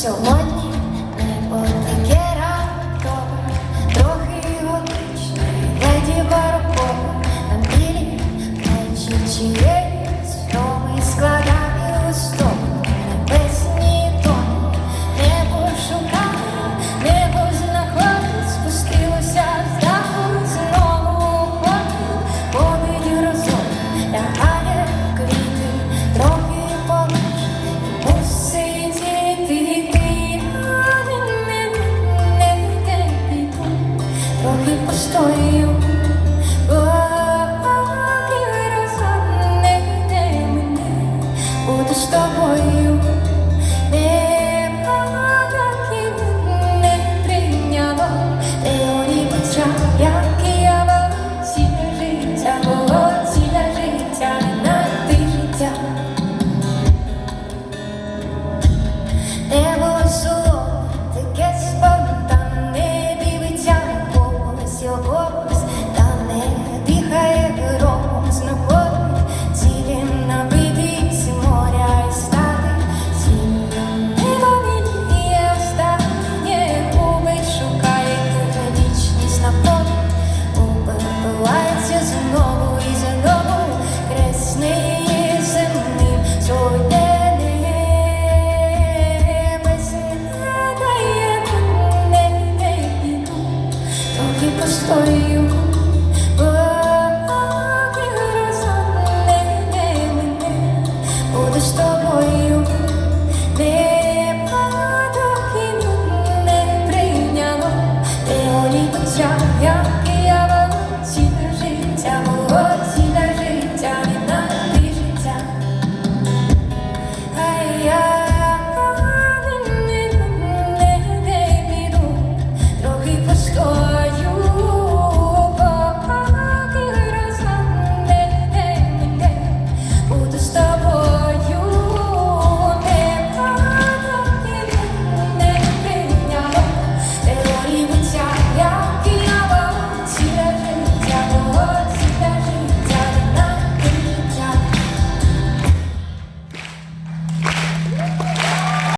Сьогодні. постою, поки розгорнете мене, буду з тобою. the story you.